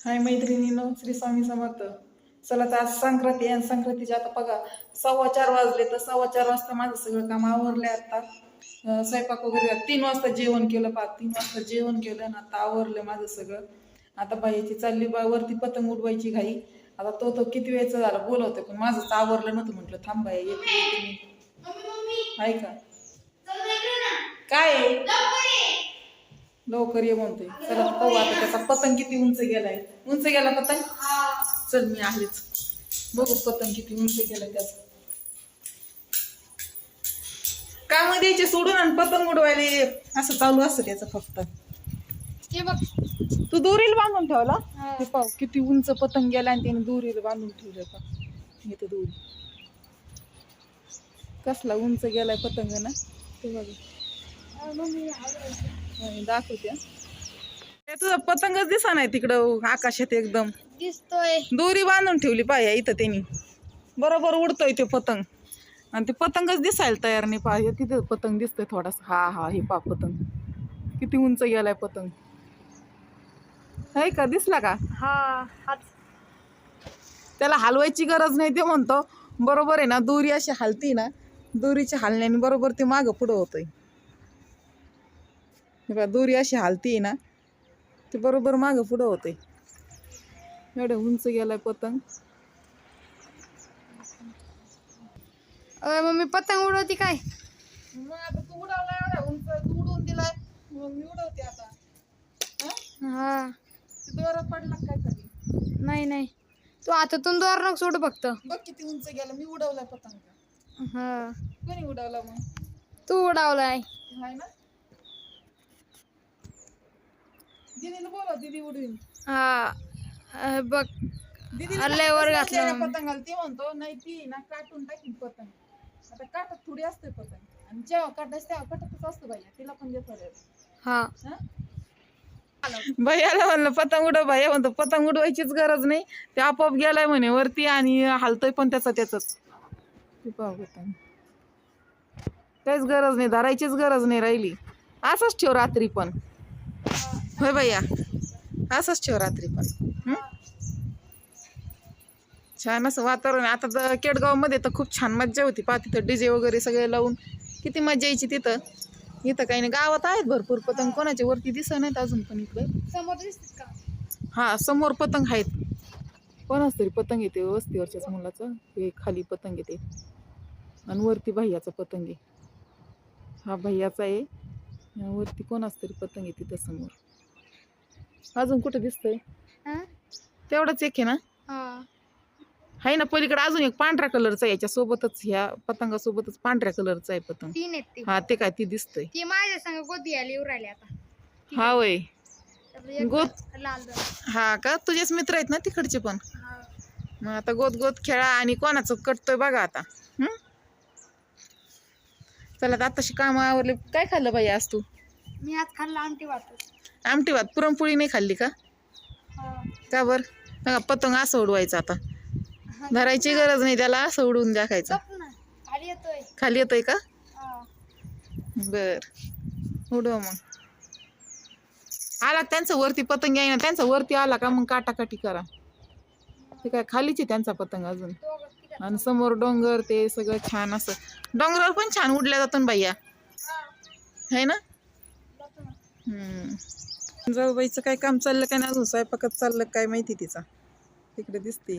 हाय मैत्रिणीनो श्री स्वामी समर्थ. चला तर आज संक्रांती आहे आणि संक्रांतीचे आता बघा सव्वा चार वाजले तर सव्वा चार वाजता माझं सगळं काम आवरले आता. स्वयंपाक वगैरे. तीन वाजता जेवण केलं पा तीन वाजता जेवण केलं आणि आता आवरलं माझं सगळं. आता बाईची चालली बा वरती पतंग उडवायची घाई. आता तो तो किती वेळचा झाला बोलवते पण माझंच आवरलं नव्हतं म्हटलं. थांब बाई येते मी. आहे का? काय? लवकर ये म्हणतोय. चला पाहू आता त्याचा पतंग किती उंच गेलाय. उंच गेला पतंग? चल मी आहेच. बघू पतंग किती उंच गेलाय त्याचा. काम द्यायचे सोडून आणि पतंग उडवायला. असं चालू असतं त्याचं फक्त. हे बघ. तू दोरीला बांधून ठेवला? हा. ते पाहू किती उंच पतंग गेला आणि त्याने दोरीला बांधून ठेवलं का इथं दोरी. कसला उंच गेलाय पतंग ना. ते बघ. दाखवते. ते तुझा पतंगच दिसा नाही तिकडं आकाशात एकदम. दिसतोय. दोरी बांधून ठेवली पाहिजे इथं त्यांनी. बरोबर उडतोय ते पतंग. आणि ते पतंगच दिसायला तयार नाही पाहिजे तिथं पतंग दिसतोय थोडासा. हा हा हे पा पतंग. किती उंच गेलाय पतंग. आहे का? दिसला का? हा त्याला हलवायची गरज नाही ते म्हणतो. बरोबर आहे ना दोरी अशी हलती ना दोरीच्या हलण्याने बरोबर ते मागं पुढं होतंय. बघा, दोरी अशी हलती ना ते बरोबर मागं पुढं होतंय एवढं उंच गेलाय पतंग. अय मम्मी पतंग उडवती काय? मग आता तू उडवलाय एवढा उंच तू उडवून दिलाय. मग मी उडवते आता. हं? हा. ते दोरात पडला काय खाली? नाही नाही. तू हातातून दोर नको सोडू फक्त. बघ किती उंच गेला मी उडवलाय पतंग. हा. कोणी उडवला मग? तू उडावलाय. हाय ना? दीदीला बोला दीदी उडवीन. हा अय बघ दीदीला हल्ल्यावर माहीत घातलं नसतं म्हणून. पतंगाला ते म्हणतो नाही ती ना काटून टाकीन पतंग. आता काटात थोडी असते पतंग. आणि जेव्हा काट असते तेव्हा काटातच असतं बाई तिला पण देतो हा. भैयाला म्हणलं पतंग उडव भैया म्हणतो पतंग उडवायचीच गरज नाही. ते आपोआप गेलाय म्हणे वरती आणि हलतोय पण त्याचा त्याच पतंग काहीच गरज नाही धरायचीच गरज नाही राहिली. असंच ठेव रात्री पण. होय भैया. असंच ठेव रात्री पण. हं? छान असं वातावरण. आता तर केडगावमध्ये तर खूप छान मज्जा होती. पहा तिथं डीजे वगैरे सगळे लावून. किती मज्जा यायची तिथं. इथं काही नाही. गावात आहेत भरपूर पतंग. कोणाच्या वरती दिसत नाहीत अजून पण इकडे. समोर दिसत का? हा समोर पतंग आहेत. कोणाच तरी पतंग येते वस्तीवरच्याच मुलाचं. हे खाली पतंग येते. आणि वरती भैयाचं पतंग आहे. हा भैयाचा आहे. वरती कोणाच तरी पतंग आहे तिथं समोर. अजून कुठं दिसतंय? हा? तेवढंच एक आहे ना? हा. आहे ना पलीकडे अजून एक पांढऱ्या कलरचा याच्या सोबतच ह्या पतंगासोबतच पांढऱ्या कलरचा आहे पतंग. तीन आहेत ती. हा ते काय ती दिसतंय. ती माझ्या संग गोदी आली राहिली आता. हा वय एक लाल दोन. हा का? तुझेच मित्र आहेत ना तिकडचे पण? हा. मग आता गोत गोत खेळा आणि कोणाचं कटतोय बघा आता. हं? चला आता आताशी काम आवरले. काय खाल्लं बाई आज तू? मी आज खाल्ला आमटी वाटत. आमटी भात पुरणपोळी नाही खाल्ली का? का बर? बघा पतंग असं उडवायचं आता. धरायची गरज नाही त्याला असं उडवून दाखायचं खाली येतोय. का. बर. उडव मग. आला त्यांचं वरती पतंग आहे ना त्यांचा वरती आला का मग काटाकाटी करा. ते काय खालीच आहे त्यांचा पतंग अजून. आणि समोर डोंगर ते सगळं छान असं. डोंगरावर पण छान उडल्या जातो ना बाईया हा. ना. हम्म. जाऊबाईचं काय काम चाललं काय नाही अजून स्वयंपाकच चाललं काय माहिती तिचा. तिकडे दिसते.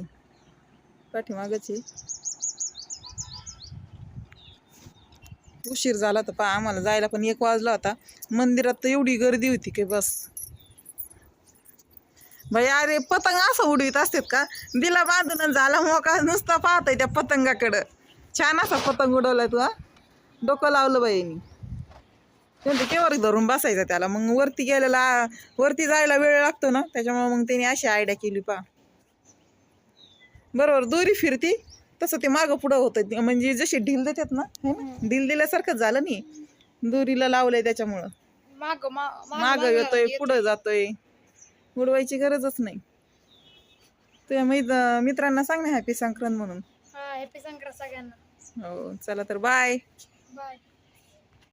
पाठीमागची. उशीर झाला तर पा आम्हाला जायला पण एक वाजला होता. मंदिरात तर एवढी गर्दी होती की बस. बाई अरे पतंग असं उडवीत असतात का? दिला बांधून झाला मोका नुसता पाहताय त्या पतंगाकडं. छान असा पतंग उडवलाय तू डोकं लावलं बाईनी. त्यांचं केवर धरून बसायचं त्याला. मग वरती गेलेला वरती जायला वेळ लागतो ना त्याच्यामुळे मग त्याने अशी आयडिया केली पा बरोबर दोरी फिरती तसं ते मागं पुढं होतं. म्हणजे जशी ढील देतात ना है ना? ढील दिल्यासारखं झालं नाही. दोरीला लावलंय त्याच्यामुळं. माग मागं- येतोय येत- पुढं जातोय. उडवायची गरजच नाही. तुझ्या मैत- मित्रांना सांग ना हॅपी संक्रांत म्हणून. हॅपी संक्रांत सगळ्यांना. हो चला तर बाय बाय